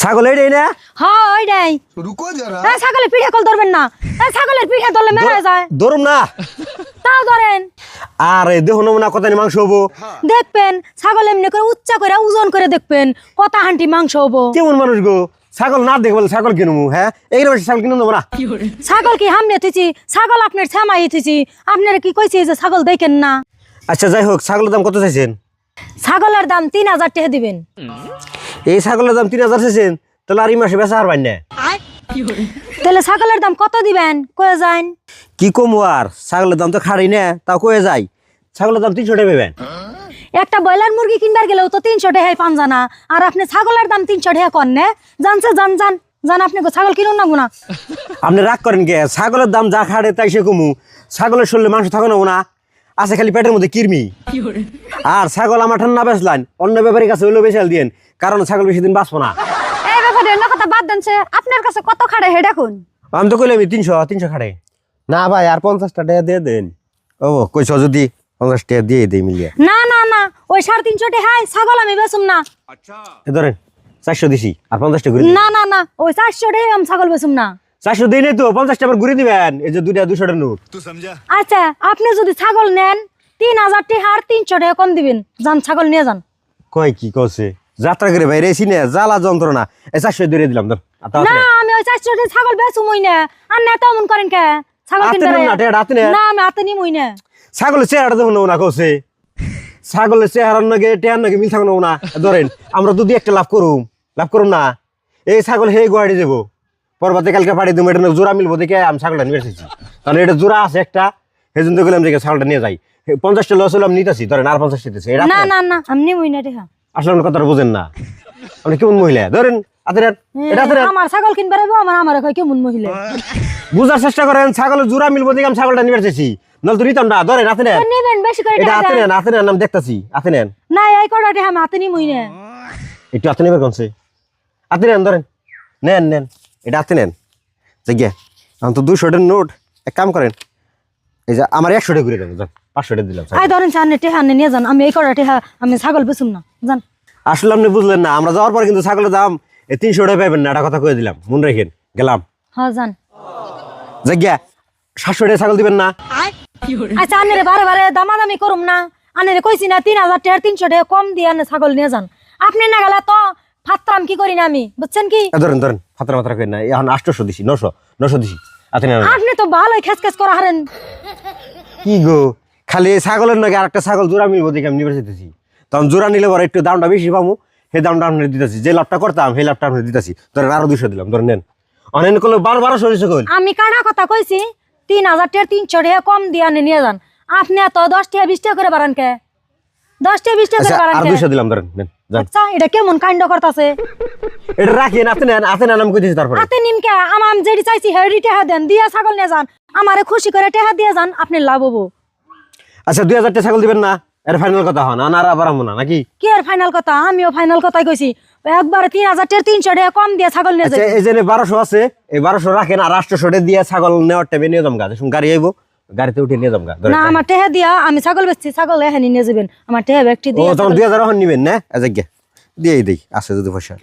ছাগল এটাই না। হ্যাঁ ওইটাই। রুকো যারা। হ্যাঁ ছাগলের পিঠে কল ধরবেন না। হ্যাঁ ছাগলের পিঠে ধরলে মেরা যায়। ধরুন না। তাও ধরেন। আরে দেহ নমুনা কত মাংস হব। হ্যাঁ। দেখবেন ছাগল এমনি করে উচ্চা করে ওজন করে দেখবেন কত হাঁটি মাংস হব। কেমন মানুষ গো? ছাগল না দেখব ছাগল কিনবো হ্যাঁ? এইরকম ছাগল কিনে দেবো না ছাগল কি হামনে থিছি ছাগল আপনার ছামাই থেছি আপনারা কি কইছে যে ছাগল দেখেন না? আচ্ছা যাই হোক ছাগলের দাম কত চাইছেন? ছাগলের দাম তিন হাজার টাকা দিবেন। এই ছাগলের দাম তিন হাজার চাইছেন তাহলে আর এই মাসে বেচা হারবেন না। তাহলে ছাগলের দাম কত দিবেন? কয়ে যান। কি কমু আর? ছাগলের দাম তো খাড়ি না তাও কয়ে যাই। ছাগলের দাম তিনশো টাকা পাবেন একটা ব্রয়লার মুরগি কিনবার গেলেও তো তিনশো টাকায় পান জানা। আর আপনি ছাগলের দাম তিনশো টাকা কন নে? জানছে জান জান জান আপনি ছাগল কিনুন না গুনা। আপনি রাগ করেন কে? ছাগলের দাম যা খাড়ে তাই সে কমু। ছাগলের শরীরে মাংস থাকো না না আছে খালি পেটের মধ্যে কিরমি আর ছাগল আমার ঠান্ডা বেচলান অন্য ব্যাপারীর কাছে হইলেও বেচাল দিন কারণ ছাগল বেশি দিন বাঁচবো না। এই ব্যাপারে অন্য কথা বাদ দেন আপনার কাছে কত খাড়ে হে দেখুন? আমি তো কইলাম তিনশো তিনশো খাড়ে। না ভাই আর পঞ্চাশটা টাকা দিয়ে দেন। ও কইছ যদি পঞ্চাশ টাকা দিয়ে দিই মিলিয়ে। না না না ওই সাড়ে তিনশো টাকায় ছাগল আমি বেচুম না। এ ধরেন চারশো দিছি আর পঞ্চাশটা ঘুরে না না না ওই চারশো টাকায় আমি ছাগল বেচুম না। চারশো দিনে তো পঞ্চাশ টাকা ঘুরে দিবেন। এই যে দুটা দুশো টাকা নোট। আচ্ছা আপনি যদি ছাগল নেন তিন হাজার টিহার তিনশো টাকা কম দিবেন। যান ছাগল নিয়ে যান। কয় কি কছে? যাত্রা করে বাইরে এসি না জ্বালা যন্ত্রণা। এ চারশো দিয়ে দিলাম ধর। না আমি ওই চারশো টাকা ছাগল বেচুমই না। আর না তেমন করেন কে? ছাগল কিনতে না আমি হাতে নিমই না। ছাগলের চেহারাটা দেখুন না কছে। ছাগলের চেহারার নাকি টেহার নাকি মিল থাকুন না। ধরেন আমরা দুদি একটা লাভ করুম লাভ করুম না। এই ছাগল হে গোয়াড়ি যাব। পরবর্তী কালকে পাড়ি দেবো এটা জোড়া মিলবো দেখে আমি ছাগলটা নিয়ে এসেছি। তাহলে এটা জোড়া আছে একটা সেই জন্য গেলাম দেখে ছাগলটা নিয়ে যাই। পঞ্চাশটা লস হলে আমি নিতেছি ধরেন আর পঞ্চাশটা দিতেছি এটা না না না আমি নিমই না টাকা আসলে কথাটা বুঝেন না। আপনি কেমন মহিলা? ধরেন আমার ছাগল কিনবে আমার আমার কেমন মহিলা। বুঝার চেষ্টা করেন ছাগলের জোড়া মিলবো দেখে আমি ছাগলটা নিয়ে এসেছি। নল তো নিতাম না ধরেন হাতে নেন বেশি করে এটা টাকা হাতে দেন। নেন হাতে নেন আমি দেখতেছি হাতে। নেন না এই কটা টাকা আমি হাতে নিমই না। একটু নেবেন নেন ধরেন। নেন নেন। এটা হাতে নেন। জায়গা এখন তো দুশোটার নোট এক কাম করেন। এই যে আমার একশোটা ঘুরে দেবেন যান পাঁচশোটা দিলাম আই ধরেন সামনে টেহা নিয়ে যান। আমি এই কটা টেহা আমি ছাগল বেচুম না যান। আসলে আপনি বুঝলেন না আমরা যাওয়ার পর কিন্তু ছাগলের দাম এই তিনশো টাকা পাবেন না এটা কথা কয়ে দিলাম। মনে রেখেন গেলাম। হ্যাঁ যান। জায়গা সাতশো টাকা ছাগল দিবেন না। আচ্ছা আনেরে বারে বারে দামাদামি করুম না। আনেরে কইছি না তিন হাজার টাকা তিনশো টাকা কম দিয়ে ছাগল নিয়ে যান। আপনি না গেলে তো ফাত্রাম কি করি না আমি? বুঝছেন কি? ধরেন ধরেন ফাতরা মাত্রা করেন না এখন আটশোশো দিছি নশো নশো দিছি। নেন আপনি তো ভালোই খেস খেস করা হারেন। কি গো? খালি ছাগলের নাকি আরেকটা ছাগল জোড়া মিলবো দেখে আমি নিবে যেতেছি। তখন জোড়া নিলে পরে একটু দামটা বেশি পাবো সেই দামটা আপনার দিতেছি। যে লাভটা করতাম সেই লাভটা আপনার দিতেছি। ধরেন আরও দুশো দিলাম ধরেন নেন। অনেন করলে বারো বারোশো দিছে কইল। আমি কানা কথা কইছি তিন হাজার টাকা তিনশো টাকা কম দিয়ে আনে নিয়ে যান। আপনি এত দশ টাকা বিশ টাকা করে বাড়ান কে? দশ টাকা বিশ টাকা আচ্ছা করে বাড়ান আর দুশো দিলাম ধরেন নেন। আচ্ছা এটা কেমন কাণ্ড করতেছে? এটা নেন আপনি নেন আমি কইতেছি তারপরে। হাতে নিমকে আমার আমি যেটি চাইছি হেডি টেহা দেন দিয়ে ছাগল নিয়ে যান। আমারে খুশি করে টেহা দিয়ে যান আপনি লাভ হব। আচ্ছা দুই হাজারটা ছাগল দিবেন না এর ফাইনাল কথা হন আর আবার না নাকি? কি আর ফাইনাল কথা? আমিও ফাইনাল কথাই কইছি। একবার তিন হাজার টাকা তিনশো টাকা কম দিয়ে ছাগল নিয়ে আচ্ছা এই যে বারোশো আছে এই বারোশো রাখেন আর আটশো দিয়ে ছাগল নেওয়ার টাইমে নিয়ে যাম দেখুন গাড়ি আইবো। গাড়িতে উঠে নিয়ে যাব না আমার টেহা দিয়া আমি ছাগল বেচছি ছাগল এখানে নিয়ে যাবেন। আমার টেহা একটি দিয়ে তখন দুই হাজার এখন নিবেন না? আজাজ্ঞা দিয়েই দিই আছে যদি পয়সা।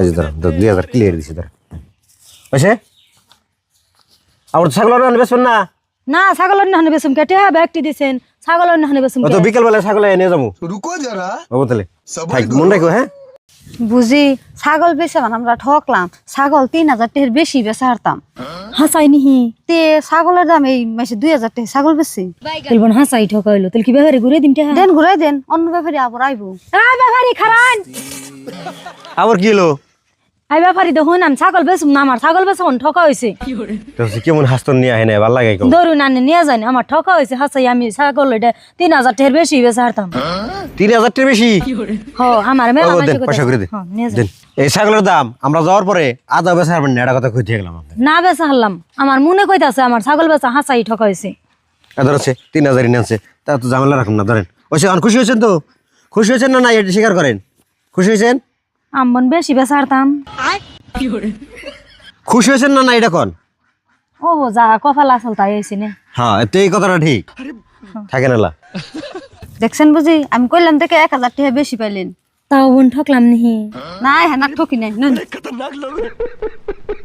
এই যে ধরো দুই হাজার ক্লিয়ার দিছি ধরো। পয়সা? আবার ছাগল রান বেচবেন না? না ছাগল নাহনে বেসুম কেটে হবে একটি দিছেন ছাগল নাহনে বেসুম তো বিকেল বেলা ছাগল এনে যাব। রুকো যারা। ও বলে মনে রাখো হ্যাঁ? বুঝি ছাগল বেচে মানে আমরা ঠকলাম। ছাগল তিন হাজার টের বেশি বেচে হারতাম। হাসাই নিহি। তে ছাগলের দাম এই মাসে দুই হাজার টাকা ছাগল বেচছি। বলবেন হাসাই ঠকাইলো। তাহলে কি ব্যাপারে ঘুরে দিন দেন ঘুরাই দেন অন্য ব্যাপারে আবার আইবো। খারান। আবার কি হলো? ব্যাপারি দেখুন আমি ছাগল বেচুম না আমার ছাগল বেচুন ঠকা হয়েছে তো কেমন হাস্তন নিয়ে আহে না ভালো লাগে কেমন ধরুন আনে নিয়ে আমার ঠকা হয়েছে হাসাই আমি ছাগল এটা তিন হাজার টাকার বেশি হারতাম। তিন হাজার টাকা বেশি? হ আমার মেলা দেন পয়সা করে দেন এই ছাগলের দাম আমরা যাওয়ার পরে আধা বেচা হারবেন না এটা কথা কইতে গেলাম না বেচা হারলাম আমার মনে কইতাছে আমার ছাগল বেচা হাসাই ঠকা হয়েছে ধর আছে তিন হাজারই নেনছে তা তো ঝামেলা রাখুন না ধরেন। ওই সে খুশি হয়েছেন তো? খুশি হয়েছেন না না এটা স্বীকার করেন? খুশি হয়েছেন? আমন বেশি বেচা হারতাম। খুশি হয়েছেন না না এটা কোন? ও যা কপাল আসল তাই হয়েছি না। হ্যাঁ তো এই কথাটা ঠিক। থাকে না দেখছেন বুঝি? আমি কইলাম থেকে এক হাজার টাকা বেশি পাইলেন। তাও বোন ঠকলাম নিহি। না হ্যাঁ ঠকি নাই